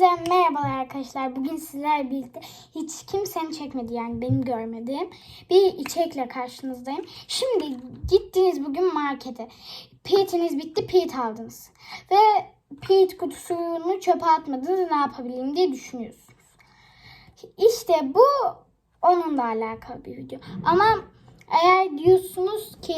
Herkese merhabalar arkadaşlar. Bugün sizlerle birlikte hiç kimsenin çekmedi yani benim görmediğim bir içerikle karşınızdayım. Şimdi gittiniz bugün markete. Piyetiniz bitti, piyet aldınız. Ve piyet kutusunu çöpe atmadınız ne yapabilirim diye düşünüyorsunuz. İşte bu onunla alakalı bir video. Ama eğer diyorsunuz ki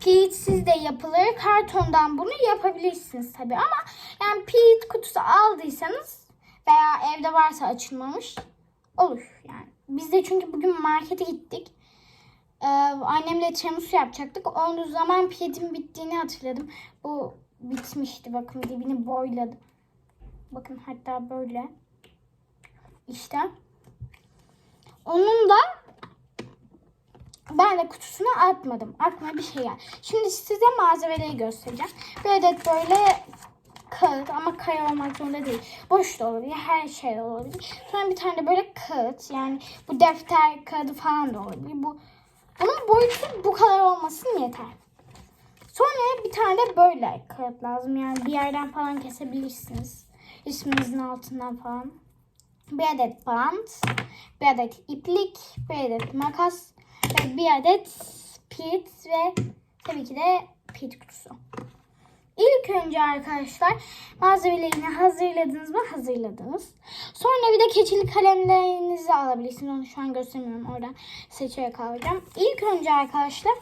Pirinçsiz de yapılır. Kartondan bunu yapabilirsiniz tabii ama yani pirinç kutusu aldıysanız veya evde varsa açılmamış olur yani. Biz de çünkü bugün markete gittik. Ee, annemle tiramisu yapacaktık. O zaman pirinçin bittiğini hatırladım. Bu bitmişti bakın dibini boyladı. Bakın hatta böyle. İşte. Onun da ben de kutusuna atmadım. Aklıma bir şey geldi. Şimdi size malzemeleri göstereceğim. Bir adet böyle kağıt ama kare olmak zorunda değil. Boş da olabilir. Her şey olabilir. Sonra bir tane de böyle kağıt. Yani bu defter kağıdı falan da olabilir. Bu bunun boyutu bu kadar olmasın yeter. Sonra bir tane de böyle kağıt lazım. Yani bir yerden falan kesebilirsiniz. İsminizin altından falan. Bir adet bant, bir adet iplik, bir adet makas, bir adet pit ve tabii ki de pit kutusu. İlk önce arkadaşlar malzemelerini hazırladınız mı? Hazırladınız. Sonra bir de keçili kalemlerinizi alabilirsiniz. Onu şu an göstermiyorum. Oradan seçerek alacağım. İlk önce arkadaşlar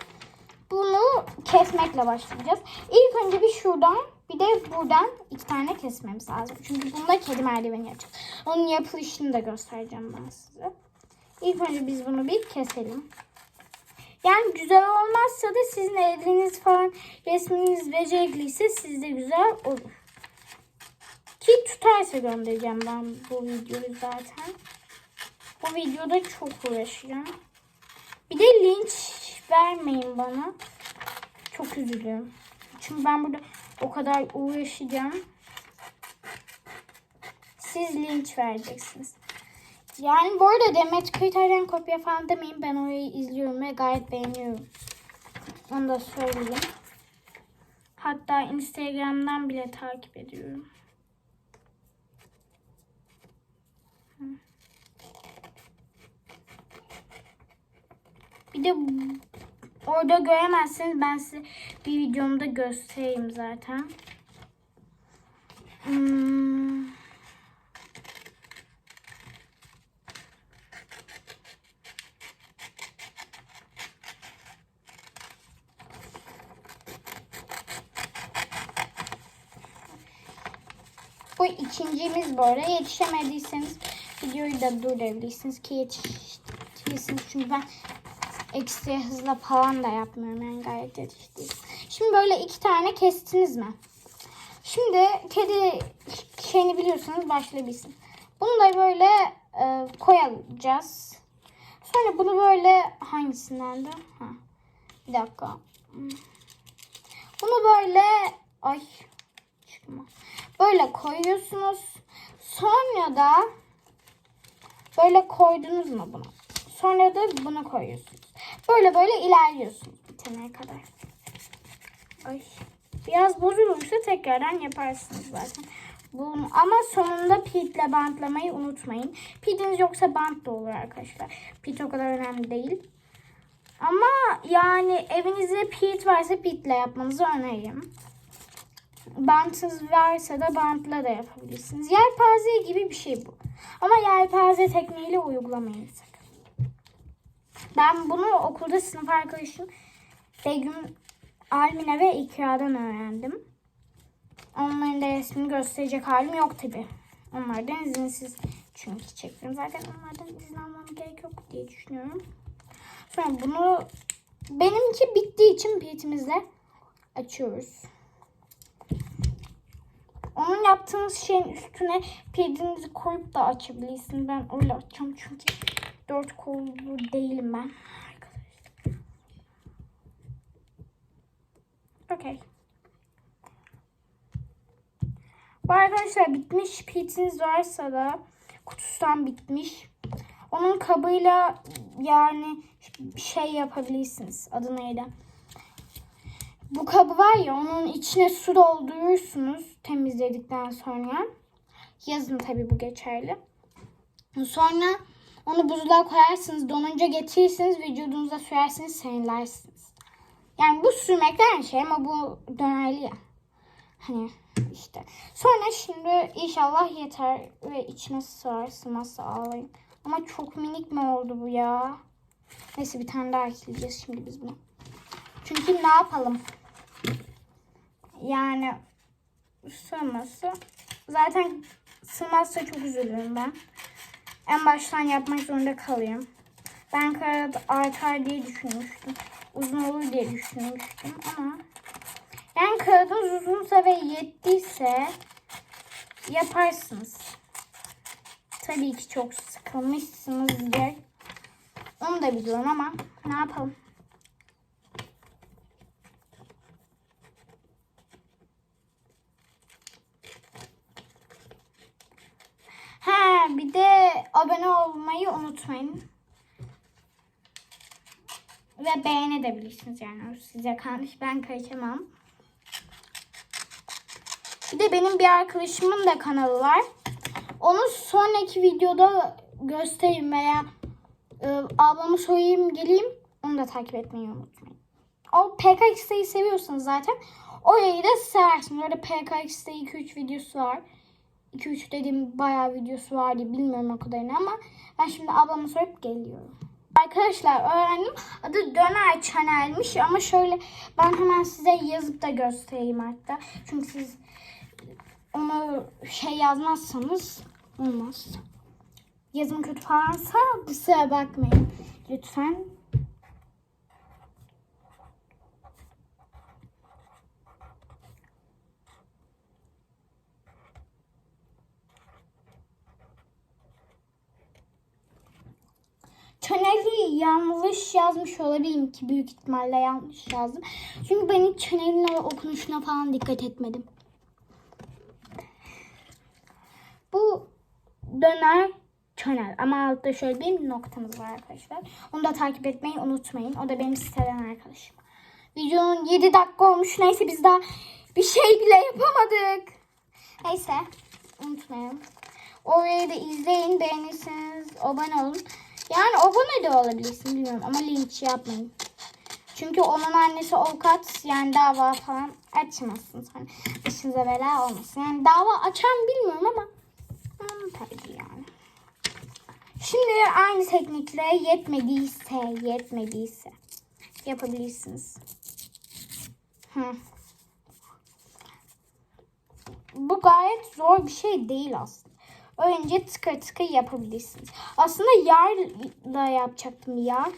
bunu kesmekle başlayacağız. İlk önce bir şuradan bir de buradan iki tane kesmemiz lazım. Çünkü bunda kedi merdiveni yapacağız. Onun yapılışını da göstereceğim ben size. İlk önce biz bunu bir keselim. Yani güzel olmazsa da sizin eliniz falan resminiz becerikliyse sizde güzel olur. Ki tutarsa göndereceğim ben bu videoyu zaten. Bu videoda çok uğraşacağım. Bir de linç vermeyin bana. Çok üzülüyorum. Çünkü ben burada o kadar uğraşacağım. Siz linç vereceksiniz. Yani bu arada Demet Kıyıter'den kopya falan demeyin. Ben orayı izliyorum ve gayet beğeniyorum. Onu da söyleyeyim. Hatta Instagram'dan bile takip ediyorum. Bir de orada göremezsiniz. Ben size bir videomda göstereyim zaten. Hmm. Bu ikincimiz bu arada. Yetişemediyseniz videoyu da durdurabilirsiniz ki yetiştirirsiniz. Çünkü ben ekstra hızla falan da yapmıyorum. Yani gayet yetiştim. Şimdi böyle iki tane kestiniz mi? Şimdi kedi şeyini biliyorsanız başlayabilirsin. Bunu da böyle e, koyacağız. Sonra bunu böyle hangisinden de? Ha. Bir dakika. Bunu böyle ay çıkma. Böyle koyuyorsunuz. Sonra da böyle koydunuz mu bunu? Sonra da bunu koyuyorsunuz. Böyle böyle ilerliyorsunuz bitene kadar. Ay. Biraz bozulursa tekrardan yaparsınız zaten. Bunu, ama sonunda pitle bantlamayı unutmayın. Pitiniz yoksa bant da olur arkadaşlar. Pit o kadar önemli değil. Ama yani evinizde pit varsa pitle yapmanızı öneririm. Bantınız varsa da bantla da yapabilirsiniz. Yelpaze gibi bir şey bu. Ama yelpaze tekniğiyle uygulamayın sakın. Ben bunu okulda sınıf arkadaşım Begüm, Almine ve İkra'dan öğrendim. Onların da resmini gösterecek halim yok tabi. Onlardan izinsiz çünkü çektim. Zaten onlardan izin almam gerek yok diye düşünüyorum. Sonra bunu benimki bittiği için piyetimizle açıyoruz. Onun yaptığınız şeyin üstüne pirinci koyup da açabilirsiniz. Ben öyle açacağım çünkü dört kollu değilim ben. Okey. Bu arkadaşlar bitmiş pitiniz varsa da kutusundan bitmiş. Onun kabıyla yani şey yapabilirsiniz. Adı neydi? Bu kabı var ya onun içine su doldurursunuz temizledikten sonra. Yazın tabii bu geçerli. Sonra onu buzluğa koyarsınız. Donunca getirirsiniz. Vücudunuza sürersiniz. Serinlersiniz. Yani bu sürmekle aynı şey ama bu dönerli ya. Hani işte. Sonra şimdi inşallah yeter ve içine sığar sığmazsa ağlayayım. Ama çok minik mi oldu bu ya? Neyse bir tane daha ekleyeceğiz şimdi biz bunu. Çünkü ne yapalım? Yani sığması. Zaten sığmazsa çok üzülürüm ben. En baştan yapmak zorunda kalayım. Ben karada artar diye düşünmüştüm. Uzun olur diye düşünmüştüm ama yani karadınız uzunsa ve yettiyse yaparsınız. Tabii ki çok sıkılmışsınızdır. Onu da biliyorum ama ne yapalım. Bir de abone olmayı unutmayın. Ve beğenebilirsiniz yani o size kalmış ben karışamam. Bir de benim bir arkadaşımın da kanalı var. Onu sonraki videoda göstereyim veya e, ablamı sorayım geleyim. Onu da takip etmeyi unutmayın. O PKX'yi seviyorsanız zaten orayı da seversiniz. Orada PKX'de 2-3 videosu var. 2-3 dediğim bayağı videosu var diye bilmiyorum o kadarını ama ben şimdi ablamı sorup geliyorum. Arkadaşlar öğrendim. Adı Döner Channel'miş ama şöyle ben hemen size yazıp da göstereyim hatta. Çünkü siz onu şey yazmazsanız olmaz. Yazım kötü falansa kusura bakmayın. Lütfen. Çöneli yanlış yazmış olabilirim ki büyük ihtimalle yanlış yazdım. Çünkü ben hiç Çönel'in okunuşuna falan dikkat etmedim. Bu döner Çönel ama altta şöyle bir noktamız var arkadaşlar. Onu da takip etmeyi unutmayın. O da benim siteden arkadaşım. Videonun 7 dakika olmuş. Neyse biz daha bir şey bile yapamadık. Neyse unutmayalım. Orayı da izleyin. Beğenirseniz abone olun. Yani abone de olabilirsin bilmiyorum ama linç yapmayın. Çünkü onun annesi avukat yani dava falan açmasın. Hani başınıza bela olmasın. Yani dava açar mı bilmiyorum ama hmm, tabii yani. Şimdi aynı teknikle yetmediyse yetmediyse yapabilirsiniz. Hı. Bu gayet zor bir şey değil aslında. Önce tıka tıka yapabilirsiniz. Aslında yarla yapacaktım yar.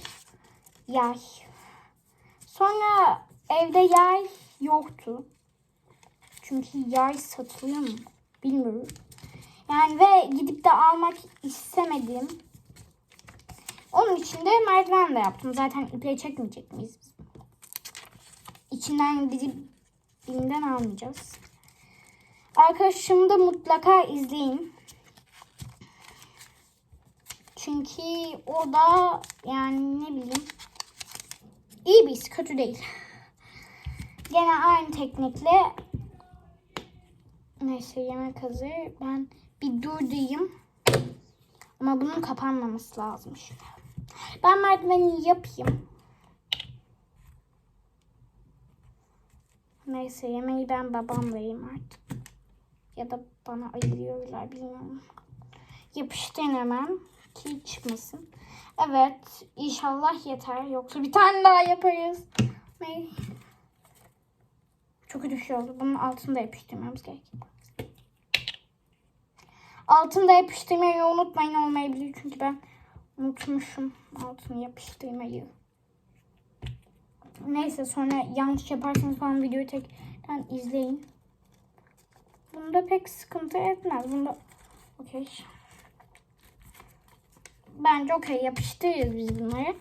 Yay. Sonra evde yay yoktu. Çünkü yay satılıyor mu? Bilmiyorum. Yani ve gidip de almak istemedim. Onun için de merdiven de yaptım. Zaten iple çekmeyecek miyiz biz? İçinden gidip dibinden almayacağız. Arkadaşımı da mutlaka izleyin. Çünkü o da yani ne bileyim iyi bir kötü değil. Gene aynı teknikle neyse yemek hazır. Ben bir durdayım. Ama bunun kapanmaması lazım şimdi. Ben merdiveni yapayım. Neyse yemeği ben babamla yiyeyim artık. Ya da bana ayırıyorlar bilmiyorum. Yapıştırın hemen ki çıkmasın. Evet inşallah yeter. Yoksa bir tane daha yaparız. Ne? Çok kötü şey oldu. Bunun altını da yapıştırmamız gerek. Altını da yapıştırmayı unutmayın olmayabilir. Çünkü ben unutmuşum altını yapıştırmayı. Neyse sonra yanlış yaparsanız falan videoyu tekrar izleyin. Bunda pek sıkıntı etmez. Bunda okey. Bence okey yapıştırırız biz bunları.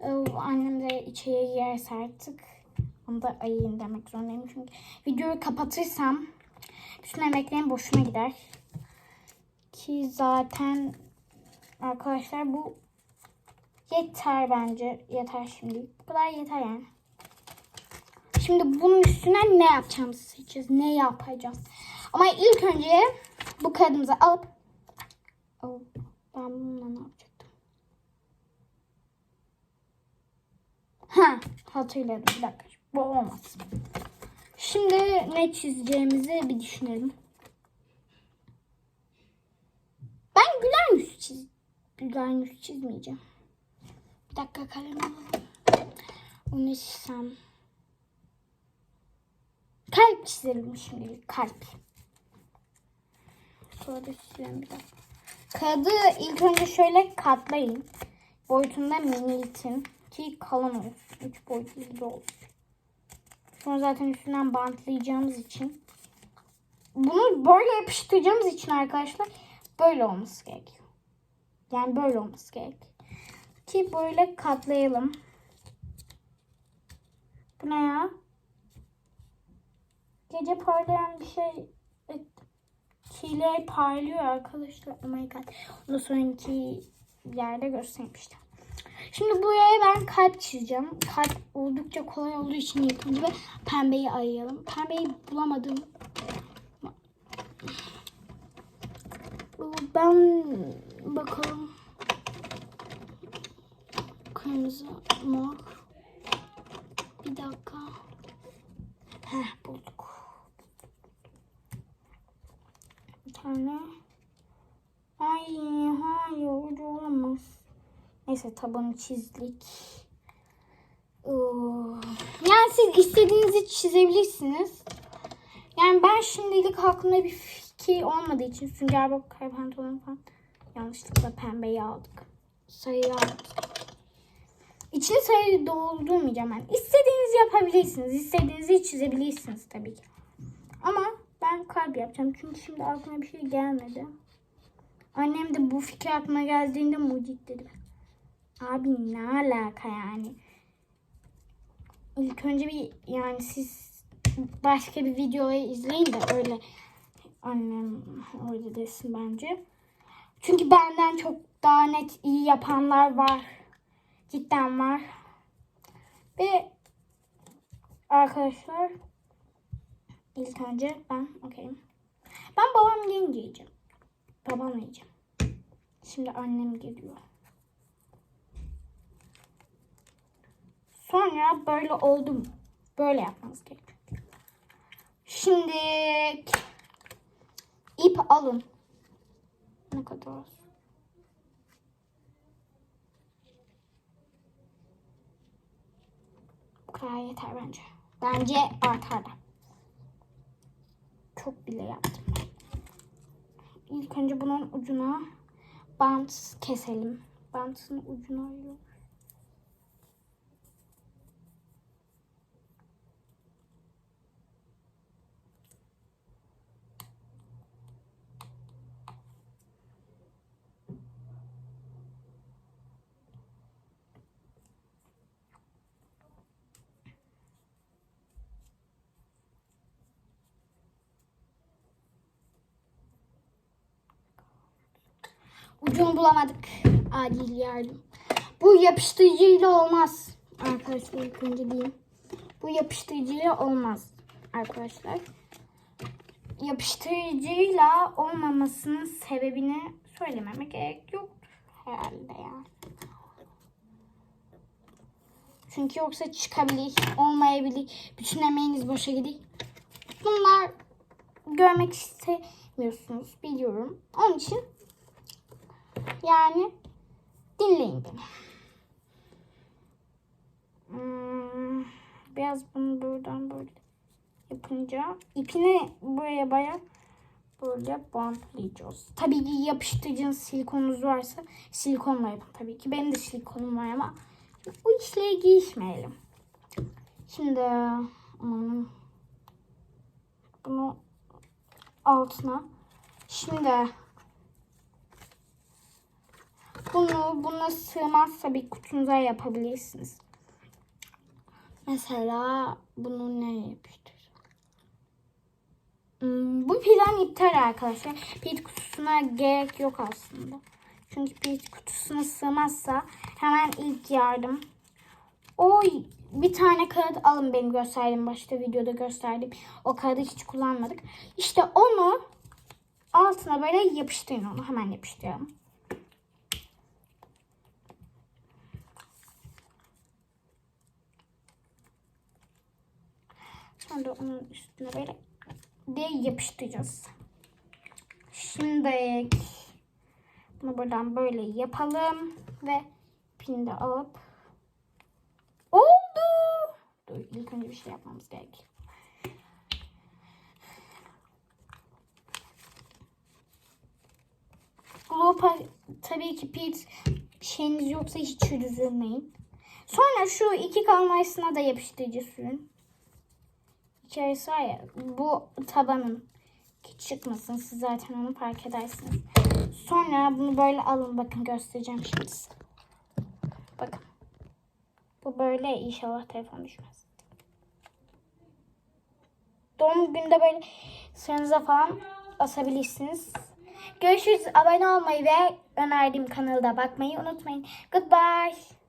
Ee, Annem de içeriye yerse artık onu da ayırın demek zorundayım. Çünkü videoyu kapatırsam bütün emeklerim boşuna gider. Ki zaten arkadaşlar bu yeter bence. Yeter şimdi. Bu kadar yeter yani. Şimdi bunun üstüne ne yapacağımızı seçeceğiz. Ne yapacağız. Ama ilk önce bu kağıdımızı alıp Oh, ben bununla ne yapacaktım? Ha hatırladım bir dakika. Bu olmaz. Şimdi ne çizeceğimizi bir düşünelim. Ben güler yüz çiz güler yüz çizmeyeceğim. Bir dakika kalem. Onu çizsem. Kalp çizelim şimdi. Kalp. Sonra çizelim bir dakika. Kağıdı ilk önce şöyle katlayın. Boyutunda miniltin ki kalın olsun. Üç boyutlu gibi olsun. Sonra zaten üstünden bantlayacağımız için bunu böyle yapıştıracağımız için arkadaşlar böyle olması gerekiyor. Yani böyle olması gerek. Ki böyle katlayalım. Bu ne ya? Gece parlayan bir şey evet. Çile parlıyor arkadaşlar. Oh my god. Onu sonraki yerde göstereyim işte. Şimdi buraya ben kalp çizeceğim. Kalp oldukça kolay olduğu için yapınca ve pembeyi ayıralım. Pembeyi bulamadım. Ben bakalım. Kırmızı, mor. Bir dakika. Heh bulduk. Bir tane. Ay hayır olamaz. Neyse tabanı çizdik. Yani siz istediğinizi çizebilirsiniz. Yani ben şimdilik aklımda bir fikir olmadığı için sünger bob kare pantolon falan yanlışlıkla pembeyi aldık. Sarıyı aldık. İçini sarı doldurmayacağım ben. İstediğinizi yapabilirsiniz. İstediğinizi çizebilirsiniz tabii ki. Ama ben kalp yapacağım. Çünkü şimdi aklıma bir şey gelmedi. Annem de bu fikir aklıma geldiğinde mucit dedi. Abi ne alaka yani? İlk önce bir yani siz başka bir videoyu izleyin de öyle annem öyle desin bence. Çünkü benden çok daha net iyi yapanlar var. Cidden var. Ve arkadaşlar ilk önce ben okeyim. Ben babam yiyeceğim. Babamla yiyeceğim. Şimdi annem geliyor. Sonra böyle oldum. Böyle yapmanız gerekiyor. Şimdi ip alın. Ne kadar olsun? Bu kadar yeter bence. Bence artar da. Çok bile yaptım. İlk önce bunun ucuna bant keselim. Bantın ucuna ayırıyoruz. Ucunu bulamadık. Acil yardım. Bu yapıştırıcıyla olmaz. Arkadaşlar ilk önce diyeyim. Bu yapıştırıcıyla olmaz. Arkadaşlar. Yapıştırıcıyla olmamasının sebebini söylememe gerek yok herhalde yani. Çünkü yoksa çıkabilir, olmayabilir. Bütün emeğiniz boşa gider. Bunlar görmek istemiyorsunuz biliyorum. Onun için yani dinleyin beni. Hmm, biraz bunu buradan böyle yapınca ipini buraya baya böyle bantlayacağız. Tabii ki yapıştırıcınız silikonunuz varsa silikonla yapın tabii ki. Benim de silikonum var ama bu işle girişmeyelim. Şimdi bunu altına şimdi bunu buna sığmazsa bir kutunuza yapabilirsiniz. Mesela bunu ne yapıştır? Hmm, bu plan iptal arkadaşlar. Pit kutusuna gerek yok aslında. Çünkü pit kutusuna sığmazsa hemen ilk yardım. O bir tane kağıt alın benim gösterdiğim başta videoda gösterdim. O kağıdı hiç kullanmadık. İşte onu altına böyle yapıştırın onu. Hemen yapıştıralım. Sonra onun üstüne böyle de yapıştıracağız. Şimdi bunu buradan böyle yapalım ve pini de alıp oldu. Dur ilk önce bir şey yapmamız gerek. Glopa tabii ki pit şeyiniz yoksa hiç üzülmeyin. Sonra şu iki kalmayısına da yapıştırıcı sürün. İçerisi var ya bu tabanın çıkmasın siz zaten onu fark edersiniz. Sonra bunu böyle alın bakın göstereceğim şimdi size. Bakın. Bu böyle inşallah telefon düşmez. Doğum günde böyle sıranıza falan asabilirsiniz. Görüşürüz. Abone olmayı ve önerdiğim kanalda bakmayı unutmayın. Goodbye.